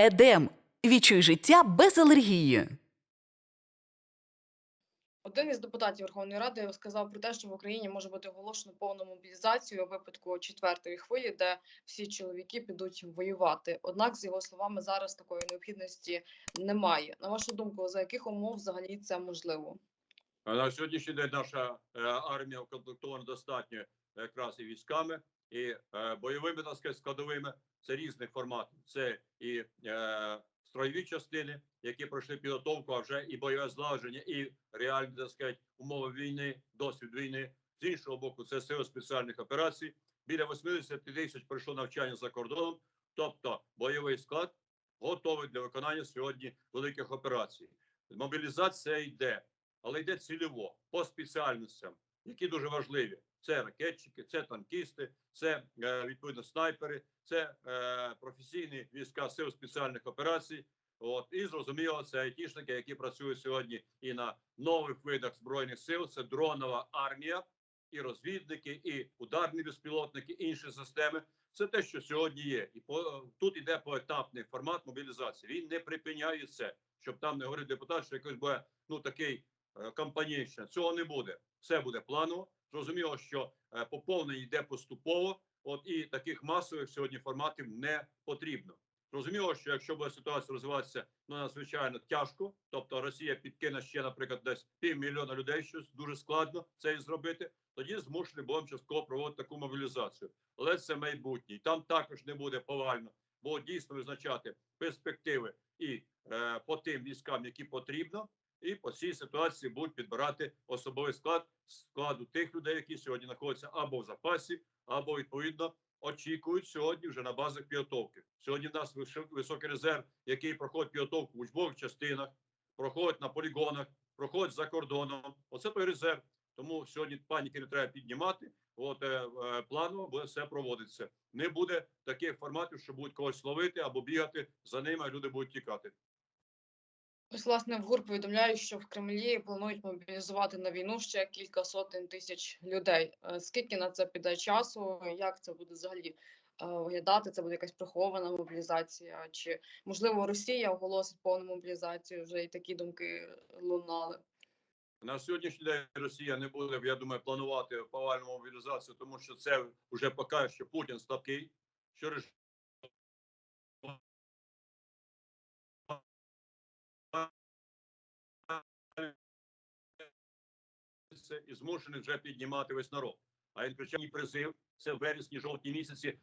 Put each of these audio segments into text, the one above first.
Едем. Відчуй життя без алергії. Один із депутатів Верховної Ради сказав про те, що в Україні може бути оголошено повну мобілізацію у випадку четвертої хвилі, де всі чоловіки підуть воювати. Однак, з його словами, зараз такої необхідності немає. На вашу думку, за яких умов взагалі це можливо? На сьогоднішній день наша е, армія укомплектована достатньо якраз і військами, і е, бойовими так сказати, складовими. Це різних форматів. Це і е, строєві частини, які пройшли підготовку, а вже і бойове злагодження, і реальні так сказати, умови війни, досвід війни. З іншого боку, це сили спеціальних операцій. Біля 80 тисяч пройшло навчання за кордоном, тобто бойовий склад готовий для виконання сьогодні великих операцій. Мобілізація йде але йде цільово по спеціальностям, які дуже важливі. Це ракетчики, це танкісти, це е, відповідно снайпери, це е, професійні війська сил спеціальних операцій. От і зрозуміло, це айтішники, які працюють сьогодні і на нових видах збройних сил. Це дронова армія, і розвідники, і ударні безпілотники, інші системи. Це те, що сьогодні є, і по тут іде поетапний формат мобілізації. Він не припиняється, щоб там не говорив депутат, що якось буде ну такий е, кампанійщина. Цього не буде. Все буде планово. Зрозуміло, що е, поповнення йде поступово. От і таких масових сьогодні форматів не потрібно. Зрозуміло, що якщо буде ситуація розвиватися ну надзвичайно тяжко, тобто Росія підкине ще, наприклад, десь півмільйона людей, щось дуже складно це і зробити. Тоді змушені будемо частково проводити таку мобілізацію. Але це майбутнє. Там також не буде повально, бо дійсно визначати перспективи і е, по тим військам, які потрібно, і по цій ситуації будуть підбирати особовий склад складу тих людей, які сьогодні знаходяться або в запасі, або відповідно очікують сьогодні вже на базах підготовки. Сьогодні в нас високий резерв, який проходить підготовку в учбових частинах, проходить на полігонах, проходить за кордоном. Оце той резерв. Тому сьогодні паніки не треба піднімати. От е, е, планово буде все проводиться. Не буде таких форматів, що будуть когось ловити або бігати за ними, а люди будуть тікати. Ось, власне, в ГУР повідомляють, що в Кремлі планують мобілізувати на війну ще кілька сотень тисяч людей. Е, Скільки на це піде часу? Як це буде взагалі е, виглядати? Це буде якась прихована мобілізація? Чи можливо Росія оголосить повну мобілізацію? Вже і такі думки лунали. На сьогоднішній день Росія не буде, я думаю, планувати повальну мобілізацію, тому що це вже покаже, що Путін слабкий, що режим і змушений вже піднімати весь народ. А він причому призив це в вересні, жовтні місяці.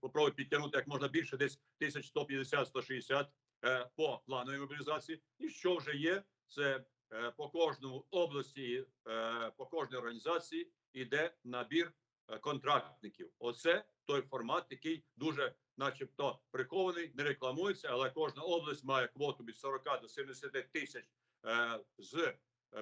Попробують підтягнути як можна більше, десь 1150-160 е, по плановій мобілізації. І що вже є, це е, по кожному області, е, по кожній організації йде набір е, контрактників. Оце той формат, який дуже, начебто, прихований, не рекламується, але кожна область має квоту від 40 до 70 тисяч е, з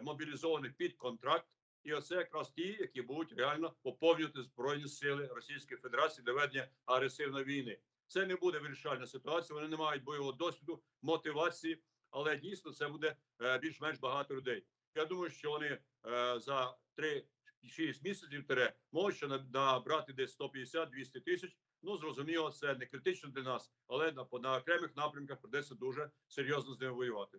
мобілізованих під контракт. І оце якраз ті, які будуть реально поповнювати збройні сили Російської Федерації для ведення агресивної війни. Це не буде вирішальна ситуація. Вони не мають бойового досвіду, мотивації, але дійсно це буде е, більш-менш багато людей. Я думаю, що вони е, за 3-6 місяців тере можуть набрати десь 150-200 тисяч. Ну зрозуміло, це не критично для нас, але на, на окремих напрямках придеться дуже серйозно з ними воювати.